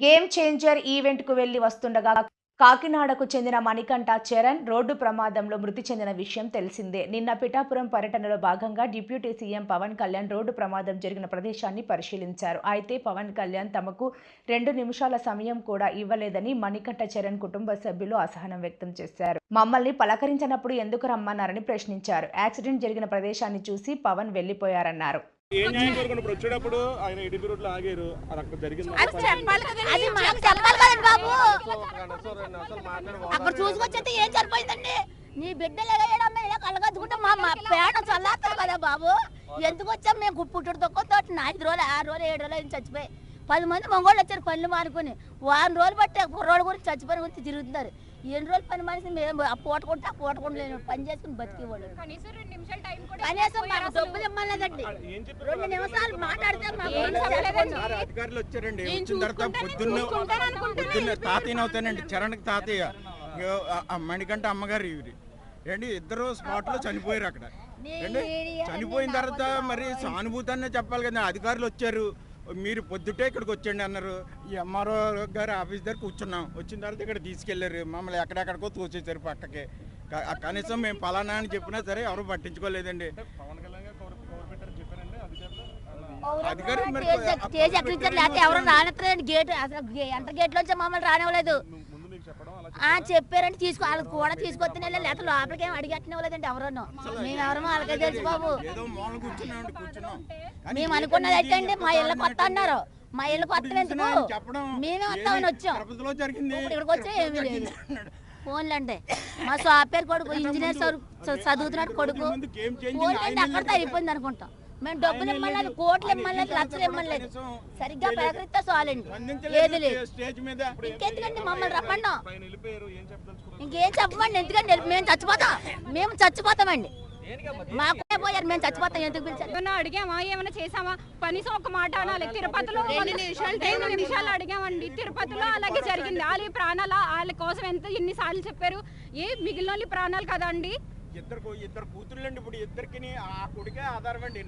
Game changer ఈవెంట్కు వెళ్ళి వస్తుండగా కాకినాడకు చెందిన మణికంఠ చరణ్ రోడ్డు ప్రమాదంలో మృతి చెందిన విషయం తెలిసిందే. నిన్న పిఠాపురం పర్యటనలో భాగంగా deputy CM Pawan Kalyan road ప్రమాదం జరిగిన ప్రదేశాన్ని పరిశీలించారు. అయితే పవన్ కళ్యాణ్ తమకు రెండు నిమిషాల సమయం కూడా ఇవ్వలేదని మణికంఠ చరణ్ కుటుంబ సభ్యులు అసహనం వ్యక్తం చేశారు. మమ్మల్ని పలకరించినప్పుడు ఎందుకు రమ్మన్నారని ప్రశ్నించారు. యాక్సిడెంట్ జరిగిన ప్రదేశాన్ని చూసి పవన్ వెళ్ళిపోయారన్నారు వచ్చేటప్పుడు ఆయన ఇడిపి రోడ్లో ఆగారు. అది అక్కడ జరిగింది. అది చెప్పాలి కదండి. అది మాకు చెప్పాలి కదండి బాబు. అక్కడ చూసుకొచ్చేస్తే ఏం సరిపోయిందండి? నీ బిడ్డలు ఎలాగేయడమ్మా ఇలా కళ్ళగద్దుకుంటే మా మా పేడ చల్లాస్తారు కదా బాబు. ఎందుకు వచ్చాం మేము పుట్టుడు తొక్కతో ఐదు రోజులు ఆరు రోజులు ఏడు రోజులు అయింది చచ్చిపోయి. పది మంది మగవాళ్ళు వచ్చారు పనులు మానుకొని. వారం రోజులు బట్టి కుర్రోడు గురించి చచ్చిపోయిన గురించి తిరుగుతున్నారు. ఎన్ని రోజులు పని మనిషి మేము ఆ పూట కొంటే ఆ పూట కొండలేను పని చేసుకుని బతికేవాళ్ళు కనీసం రెండు నిమిషాలు టైం కూడా కనీసం మాకు డబ్బులు ఇవ్వలేదండి రెండు నిమిషాలు మాట్లాడితే అధికారులు వచ్చారండి. వచ్చిన తర్వాత పొద్దున్న. పొద్దున్న తాతయ్య అవుతానండి. చరణ్కి మణికంఠ అమ్మగారు ఇవి రండి ఇద్దరు స్పాట్లో చనిపోయారు అక్కడ. చనిపోయిన తర్వాత మరి సానుభూతి అనే చెప్పాలి కదా అధికారులు వచ్చారు. మీరు పొద్దుటే ఇక్కడికి వచ్చండి అన్నారు. ఈ ఎంఆర్ఓ గారు ఆఫీస్ దగ్గర కూర్చున్నాం. వచ్చిన తర్వాత ఇక్కడ తీసుకెళ్ళారు మమ్మల్ని ఎక్కడెక్కడికో తోసేశారు పక్కకి. కనీసం మేము పలానా అని చెప్పినా సరే ఎవరు పట్టించుకోలేదండి. పవన్ కళ్యాణ్ గారు కవర్ కవర్ పెట్టారు చెప్పారండి. అధికారులు ఎవరు గేట్ అసలు ఎంటర్ గేట్ లోంచి మమ్మల్ని రానివ్వలేదు. చెప్పారంటే తీసుకో వాళ్ళకి కూడా తీసుకొస్తే లేకపోతే లోపలికి ఏం అడిగట్టినవ్వలేదండి ఎవరన్నా. మేము ఎవరమో వాళ్ళకే తెలుసు బాబు. మేము అనుకున్నది అయితే అండి మా ఇళ్ళ కొత్త అన్నారు. మా ఇళ్ళ కొత్త ఎందుకు? ఆయన చెప్పడం మేమే వస్తామని వచ్చాం. ఇక్కడికి వచ్చే ఏమీ లేదు. జరిగింది అన్నాడు. ఫోన్లు అంటే మా సాఫ్ట్వేర్ కొడుకు ఇంజనీర్ చదువుతున్నాడు కొడుకు. ముందు గేమ్ చేంజింగ్ ఫోన్లు అంటే ఆయన అక్కడితో అయిపోయింది అనుకుంటాం. మేము డబ్బులు ఇమ్మలేదు కోట్లు ఇమ్మలేదు లక్షలు ఇమ్మలేదు. సరిగ్గా ప్రకృతితో చాలండి. ఏది లేదు. ఇంకెందుకండి మమ్మల్ని చెప్పదలుచుకున్నారు ఇంకేం చెప్పమండి? ఎందుకంటే మేము చచ్చిపోతాం. మేము చచ్చిపోతామండి. మాకు పోయారు మేము చచ్చిపోతాం. ఎందుకు పిలిచారు? ఏమన్నా అడిగామా? ఏమైనా చేసామా కనీసం ఒక మాట అనాలి. తిరుపతిలో రెండు నిమిషాలు అడిగామండి. తిరుపతిలో అలాగే జరిగింది. వాళ్ళ ప్రాణాల వాళ్ళ కోసం ఎంత ఎన్నిసార్లు చెప్పారు? ఏ మిగిలిన వాళ్ళ ప్రాణాలు కదండి? ఇద్దరు ఇద్దరు కూతుర్లండి. ఇప్పుడు ఇద్దరికి ఆ కొడుకే ఆధారం అండి.